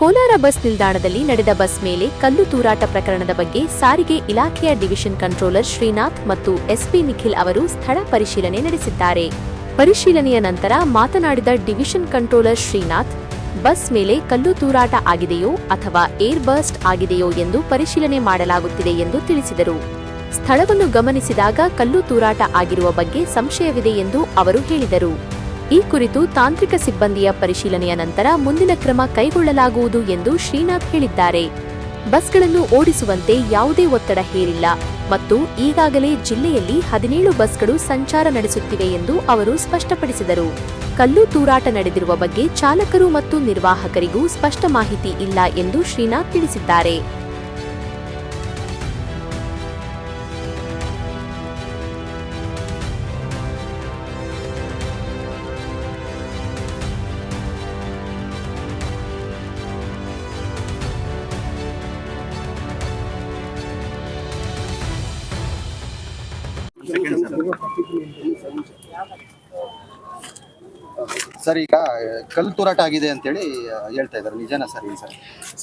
Kolar bus ನಿಲ್ದಾಣದಲ್ಲಿ ನಡೆದ bus ಮೇಲೆ ಕಲ್ಲು ತೂರಾಟ ಪ್ರಕರಣದ ಬಗ್ಗೆ ಸಾರಿಗೆ ಇಲಾಖೆಯ ಡಿವಿಷನ್ ಕಂಟ್ರೋಲರ್ ಶ್ರೀನಾಥ್ ಮತ್ತು ಎಸ್ಪಿ ನಿಖಿಲ್ ಅವರು ಸ್ಥಳ ಪರಿಶೀಲನೆ ನಡೆಸಿದ್ದಾರೆ. ಪರಿಶೀಲನೆಯ ನಂತರ ಮಾತನಾಡಿದ ಡಿವಿಷನ್ ಕಂಟ್ರೋಲರ್ ಶ್ರೀನಾಥ್, ಬಸ್ ಮೇಲೆ ಕಲ್ಲು ತೂರಾಟ ಆಗಿದೆಯೋ ಅಥವಾ ಏರ್ ಬರ್ಸ್ಟ್ ಆಗಿದೆಯೋ ಎಂದು ಪರಿಶೀಲನೆ ಮಾಡಲಾಗುತ್ತಿದೆ ಎಂದು ತಿಳಿಸಿದರು. ಸ್ಥಳವನ್ನು ಗಮನಿಸಿದಾಗ ಕಲ್ಲು ತೂರಾಟ ಆಗಿರುವ ಬಗ್ಗೆ ಸಂಶಯವಿದೆ ಎಂದು ಅವರು ಹೇಳಿದರು. ಈ ಕುರಿತು ತಾಂತ್ರಿಕ ಸಿಬ್ಬಂದಿಯ ಪರಿಶೀಲನೆಯ ನಂತರ ಮುಂದಿನ ಕ್ರಮ ಕೈಗೊಳ್ಳಲಾಗುವುದು ಎಂದು ಶ್ರೀನಾಥ್ ಹೇಳಿದ್ದಾರೆ. ಬಸ್ಗಳನ್ನು ಓಡಿಸುವಂತೆ ಯಾವುದೇ ಒತ್ತಡ ಹೇರಿಲ್ಲ ಮತ್ತು ಈಗಾಗಲೇ ಜಿಲ್ಲೆಯಲ್ಲಿ ಹದಿನೇಳು ಬಸ್ಗಳು ಸಂಚಾರ ನಡೆಸುತ್ತಿವೆ ಎಂದು ಅವರು ಸ್ಪಷ್ಟಪಡಿಸಿದರು. ಕಲ್ಲು ತೂರಾಟ ನಡೆದಿರುವ ಬಗ್ಗೆ ಚಾಲಕರು ಮತ್ತು ನಿರ್ವಾಹಕರಿಗೂ ಸ್ಪಷ್ಟ ಮಾಹಿತಿ ಇಲ್ಲ ಎಂದು ಶ್ರೀನಾಥ್ ತಿಳಿಸಿದ್ದಾರೆ. ಸರ್ ಈಗ ಕಲ್ಲು ತೂರಾಟ ಆಗಿದೆ ಅಂತೇಳಿ ಹೇಳ್ತಾ ಇದ್ದಾರೆ. ನಿಜನಾ ಸರ್ ಸರ್?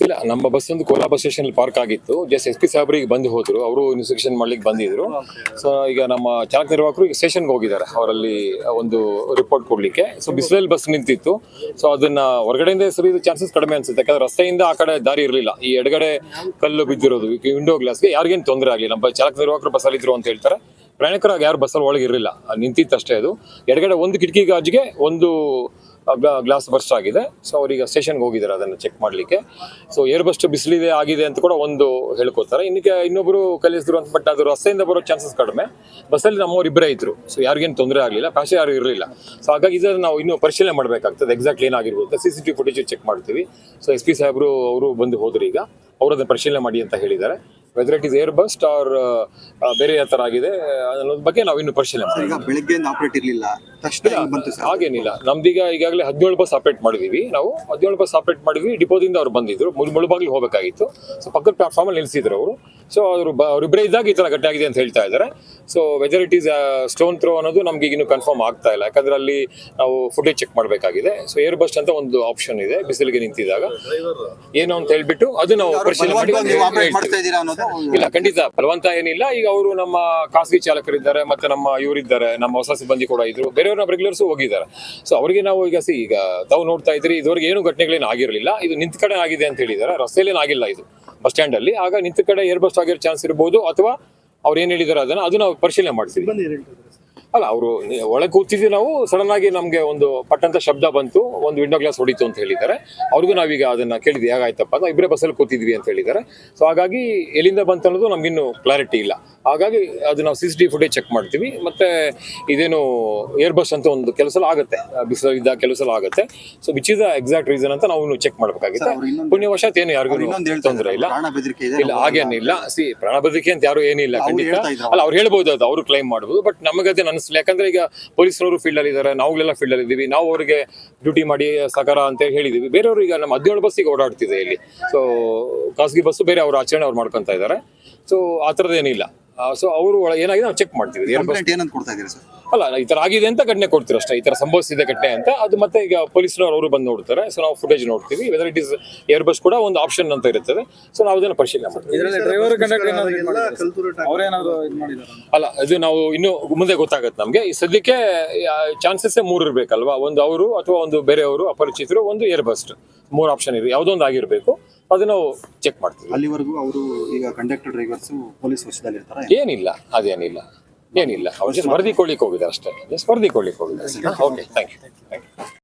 ಇಲ್ಲ ನಮ್ಮ ಬಸ್ ಒಂದು ಕೋಲಾ ಬಸ್ ಸ್ಟೇಷನ್ ಪಾರ್ಕ್ ಆಗಿತ್ತು. ಜಸ್ಟ್ ಎಸ್ ಪಿ ಸಾಹೇಬ್ರಿಗೆ ಬಂದು ಹೋದ್ರು. ಅವರು ಇನ್ಸ್ಪೆಕ್ಷನ್ ಮಾಡ್ಲಿಕ್ಕೆ ಬಂದಿದ್ರು. ಸೊ ಈಗ ನಮ್ಮ ಚಾಲಕ ನಿರ್ವಾಹಕರು ಈಗ ಸ್ಟೇಷನ್ಗೆ ಹೋಗಿದ್ದಾರೆ. ಅವರಲ್ಲಿ ಒಂದು ರಿಪೋರ್ಟ್ ಕೊಡ್ಲಿಕ್ಕೆ. ಸೊ ಬಿಸಿಲಲ್ಲಿ ಬಸ್ ನಿಂತಿತ್ತು. ಸೊ ಅದನ್ನ ಹೊರಗಡೆಯಿಂದ ಸರಿ ಚಾನ್ಸಸ್ ಕಡಿಮೆ ಅನ್ಸುತ್ತೆ. ಯಾಕಂದ್ರೆ ರಸ್ತೆಯಿಂದ ಆ ಕಡೆ ದಾರಿ ಇರಲಿಲ್ಲ. ಈ ಎಡಗಡೆ ಕಲ್ಲು ಬಿದ್ದಿರೋದು ವಿಂಡೋ ಗ್ಲಾಸ್ಗೆ ಯಾರಿಗೇನು ತೊಂದರೆ ಆಗಲಿ ನಮ್ಮ ಚಾಲಕ ನಿರ್ವಾಹಕರು ಬಸ್ಸಲ್ಲಿದ್ರು ಅಂತ ಹೇಳ್ತಾರೆ. ಪ್ರಯಾಣಿಕರಾಗಿ ಯಾರು ಬಸ್ಸಲ್ಲಿ ಒಳಗೆ ಇರಲಿಲ್ಲ. ನಿಂತಿತ್ತಷ್ಟೇ ಅದು. ಎಡಗಡೆ ಒಂದು ಕಿಟಕಿ ಗಾಜಿಗೆ ಒಂದು ಗ್ಲಾಸ್ ಬರ್ಸ್ಟ್ ಆಗಿದೆ. ಸೊ ಅವ್ರೀಗ ಸ್ಟೇಷನ್ಗೆ ಹೋಗಿದ್ದಾರೆ ಅದನ್ನು ಚೆಕ್ ಮಾಡಲಿಕ್ಕೆ. ಸೊ ಏರ್ ಬಸ್ಟ್ ಬಿಸಿಲಿದೆ, ಆಗಿದೆ ಅಂತ ಕೂಡ ಒಂದು ಹೇಳ್ಕೊತಾರೆ ಇನ್ನಕ್ಕೆ ಇನ್ನೊಬ್ರು ಕಲಿಸಿದ್ರು ಅಂತ ಬಟ್ ಅದು ರಸ್ತೆಯಿಂದ ಬರೋ ಚಾನ್ಸಸ್ ಕಡಿಮೆ. ಬಸ್ಸಲ್ಲಿ ನಮ್ಮವ್ರು ಇಬ್ಬರೇ ಇದ್ರು. ಸೊ ಯಾರಿಗೇನು ತೊಂದರೆ ಆಗಲಿಲ್ಲ. ಪ್ಯಾಸೆಂಜರ್ ಯಾರು ಇರಲಿಲ್ಲ. ಸೊ ಹಾಗಾಗಿ ಇದನ್ನು ನಾವು ಇನ್ನೂ ಪರಿಶೀಲನೆ ಮಾಡಬೇಕಾಗ್ತದೆ. Exactly ಏನಾಗಿರ್ಬೋದು C C T footage check ಮಾಡ್ತೀವಿ. ಸೊ ಎಸ್ ಪಿ ಸಾಹೇಬರು, ಅವರು ಬಂದು ಹೋದ್ರು ಈಗ. ಅವರು ಅದನ್ನು ಪರಿಶೀಲನೆ ಮಾಡಿ ಅಂತ ಹೇಳಿದ್ದಾರೆ. Whether it is air burst or ಬೇರೆ ಯಾವ ಥರ ಆಗಿದೆ ಅನ್ನೋದ್ರ ಬಗ್ಗೆ ನಾವು ಇನ್ನು ಪರಿಶೀಲನೆ ಈಗ ಬೆಳಿಗ್ಗೆಯಿಂದ ಆಪರೇಟ್ ಇರಲಿಲ್ಲ. ತಕ್ಷಣ ಬಂತು ಸರ್. ಹಾಗೇನಿಲ್ಲ. ನಮ್ದೀಗ ಈಗಾಗಲೇ ಹದಿನೇಳು ಬಸ್ ಆಪರೇಟ್ ಮಾಡಿದೀವಿ. ನಾವು ಹದಿನೇಳು ಬಸ್ ಆಪರೇಟ್ ಮಾಡಿದ್ವಿ. ಡಿಪೋದಿಂದ ಅವ್ರು ಬಂದಿದ್ರು. ಮುಳು ಮುಳುಬಾಗ್ಲಿ ಹೋಗಬೇಕಾಗಿತ್ತು. ಸೊ ಪಕ್ಕದ ಪ್ಲಾಟ್ಫಾರ್ಮ್ ಅಲ್ಲಿ ನಿಲ್ಸಿದ್ರು ಅವರು. ಸೊ ಅವರು ಅವರಿಬ್ಬರೇ ಇದ್ದಾಗ ಈ ಥರ ಗಟ್ಟಿ ಆಗಿದೆ ಅಂತ ಹೇಳ್ತಾ ಇದ್ದಾರೆ. So whether it is stone throw ಅನ್ನೋದು ನಮ್ಗೆ ಇನ್ನೂ ಕನ್ಫರ್ಮ್ ಆಗ್ತಾ ಇಲ್ಲ. ಯಾಕಂದ್ರೆ ಅಲ್ಲಿ ನಾವು ಫುಟೇಜ್ ಚೆಕ್ ಮಾಡಬೇಕಾಗಿದೆ. ಸೊ ಏರ್ ಬಸ್ಟ್ ಅಂತ ಒಂದು ಆಪ್ಷನ್ ಇದೆ. ಬಿಸಿಲಿಗೆ ನಿಂತಿದಾಗ ಏನು ಅಂತ ಹೇಳ್ಬಿಟ್ಟು ಅದು ನಾವು ಇಲ್ಲ ಖಂಡಿತ. ಫಲವಂತ ಏನಿಲ್ಲ. ಈಗ ಅವರು ನಮ್ಮ ಖಾಸಗಿ ಚಾಲಕರಿದ್ದಾರೆ ಮತ್ತೆ ನಮ್ಮ ಇವರಿದ್ದಾರೆ ನಮ್ಮ ಹೊಸ ಸಿಬ್ಬಂದಿ ಕೂಡ ಇದ್ರು. ಬೇರೆಯವ್ರ ನಮ್ಮ ರೆಗ್ಯುಲರ್ಸ್ ಹೋಗಿದ್ದಾರೆ. ಸೊ ಅವರಿಗೆ ನಾವು ಈಗ ಸಿ, ಈಗ ತಾವು ನೋಡ್ತಾ ಇದ್ರಿ ಇದುವರೆಗೆ ಏನು ಘಟನೆಗಳೇನು ಆಗಿರಲಿಲ್ಲ. ಇದು ನಿಂತ ಕಡೆ ಆಗಿದೆ ಅಂತ ಹೇಳಿದ್ದಾರೆ. ರಸ್ತೆಯಲ್ಲಿ ಆಗಿಲ್ಲ ಇದು. ಬಸ್ ಸ್ಟ್ಯಾಂಡ್ ಅಲ್ಲಿ. ಆಗ ನಿಂತ ಕಡೆ ಏರ್ ಬಸ್ ಆಗಿರೋ ಚಾನ್ಸ್ ಇರ್ಬೋದು, ಅಥವಾ ಅವ್ರು ಏನ್ ಹೇಳಿದಾರೆ ಅದನ್ನ ಅದು ನಾವು ಪರಿಶೀಲನೆ ಮಾಡ್ತೀವಿ. ಅಲ್ಲ ಅವರು ಒಳಗೆ ಕೂತಿದ್ವಿ ನಾವು ಸಡನ್ ಆಗಿ ನಮಗೆ ಒಂದು ಪಟ್ಟಂತ ಶಬ್ದ ಬಂತು ಒಂದು ವಿಂಡೋ ಗ್ಲಾಸ್ ಹೊಡಿತು ಅಂತ ಹೇಳಿದ್ದಾರೆ. ಅವ್ರಿಗೂ ನಾವೀಗ ಅದನ್ನ ಕೇಳಿದ್ವಿ ಹೇಗಾಯ್ತಪ್ಪ ಅಂತ ಇಬ್ಬರೇ ಬಸ್ಸಲ್ಲಿ ಕೂತಿದ್ವಿ ಅಂತ ಹೇಳಿದ್ದಾರೆ. ಸೊ ಹಾಗಾಗಿ ಎಲ್ಲಿಂದ ಬಂತು ಅನ್ನೋದು ನಮ್ಗಿನ್ನು ಕ್ಲಾರಿಟಿ ಇಲ್ಲ. ಹಾಗಾಗಿ ಅದು ನಾವು C C T footage check ಮಾಡ್ತೀವಿ ಮತ್ತೆ ಇದೇನು ಏರ್ ಬಸ್ ಅಂತ ಒಂದು ಕೆಲಸ ಆಗುತ್ತೆ ಬಿಸಿಲಿದ್ದ ಕೆಲಸ ಆಗುತ್ತೆ. So which is exact reason ಅಂತ ನಾವು ಚೆಕ್ ಮಾಡ್ಬೇಕಾಗಿತ್ತು. ಪುಣ್ಯ ವರ್ಷ ಪುಣ್ಯವಶಾತ್ ಏನು ಯಾರಿಗೂ ತೊಂದರೆ ಇಲ್ಲ. ಇಲ್ಲ ಹಾಗೇನಿಲ್ಲ. ಸಿ ಪ್ರಾಣ ಬೆದರಿಕೆ ಅಂತ ಯಾರು ಏನಿಲ್ಲ ಖಂಡಿತ. ಅಲ್ಲ ಅವ್ರು ಹೇಳ್ಬೋದು ಅದು ಅವರು ಕ್ಲೈಮ್ ಮಾಡ್ಬೋದು ಬಟ್ ನಮಗದೇ ಅದೇನು ಅನಿಸ್ಲಿಲ್ಲ ಯಾಕಂದ್ರೆ ಈಗ ಪೊಲೀಸರವರು ಫೀಲ್ಡ್ ಅಲ್ಲಿ ಇದ್ದಾರೆ ನಾವುಗಳೆಲ್ಲ ಫೀಲ್ಡ್ ಅಲ್ಲಿ ಇದ್ದೀವಿ. ನಾವು ಅವರಿಗೆ ಡ್ಯೂಟಿ ಮಾಡಿ ಸಕಾರ ಅಂತ ಹೇಳಿದೀವಿ. ಬೇರೆಯವರು ಈಗ ನಮ್ಮ ಹದಿನೇಳು ಬಸ್ಸಿಗೆ ಓಡಾಡ್ತಿದೆ ಇಲ್ಲಿ. ಸೊ ಖಾಸಗಿ ಬಸ್ಸು ಬೇರೆ ಅವ್ರ ಆಚರಣೆ ಅವ್ರು ಮಾಡ್ಕೊಂತ ಇದ್ದಾರೆ ಸೊ ಆ ಥರದ್ದೇನಿಲ್ಲ ಸೊ ಅವರು ಏನಾಗಿದೆ ನಾವು ಚೆಕ್ ಮಾಡ್ತೀವಿ. ಏರ್ ಬಸ್ ಕಂಪ್ಲೇಂಟ್ ಏನಂತ ಕೊಡ್ತಾ ಇದ್ದೀರಾ ಸರ್? ಅಲ್ಲ ಈ ತರ ಆಗಿದೆ ಅಂತ ಘಟನೆ ಕೊಡ್ತೀರ ಅಷ್ಟೇ ಈ ತರ ಸಂಭವಿಸಿದ ಘಟನೆ ಅಂತ. ಅದು ಮತ್ತೆ ಈಗ ಪೊಲೀಸರು ಅವರು ಬಂದು ನೋಡ್ತಾರೆ ಸೊ ನಾವು ಫುಟೇಜ್ ನೋಡ್ತೀವಿ. Whether it is air burst ಕೂಡ ಒಂದು ಆಪ್ಷನ್ ಅಂತ ಇರುತ್ತದೆ. ಸೊ ನಾವು ಅದನ್ನ ಪರಿಶೀಲನೆ ಮಾಡ್ತೀವಿ. ಅಲ್ಲ ಡ್ರೈವರ್ ಕಂಡಕ್ಟರ್ ಅವ್ರೇನಾದ್ರು ಇದು ಮಾಡಿದಾರ ಅಲ್ಲ ಅದು ನಾವು ಇನ್ನು ಮುಂದೆ ಗೊತ್ತಾಗತ್ತೆ ನಮಗೆ. ಈ ಸದ್ಯಕ್ಕೆ ಚಾನ್ಸಸ್ ಮೂರು ಇರಬೇಕಲ್ವಾ? ಒಂದು ಅವರು ಅಥವಾ ಒಂದು ಬೇರೆಯವರು ಅಪರಿಚಿತರು ಒಂದು ಏರ್ ಬಸ್ಟ್ ಮೂರು ಆಪ್ಷನ್ ಇದೆ ಯಾವುದೋ ಒಂದು ಆಗಿರಬೇಕು. ಅದು ನಾವು ಚೆಕ್ ಮಾಡ್ತೀವಿ. ಅಲ್ಲಿವರೆಗೂ ಅವರು ಈಗ ಕಂಡಕ್ಟರ್ ಡ್ರೈವರ್ಸ್ ಪೊಲೀಸ್ ವರ್ಷದಲ್ಲಿ ಇರ್ತಾರೆ ಏನಿಲ್ಲ ಅದೇನಿಲ್ಲ ಏನಿಲ್ಲ. ಅವ್ರು ಜಸ್ಟ್ ವರದಿ ಕೊಡ್ಲಿಕ್ಕೆ ಹೋಗಿದ್ದಾರೆ. ಅಷ್ಟೇ ಜಸ್ಟ್ ವರದಿ ಕೊಡ್ಲಿಕ್ಕೆ ಹೋಗಿದ್ದಾರೆ ಓಕೆ ಥ್ಯಾಂಕ್ ಯು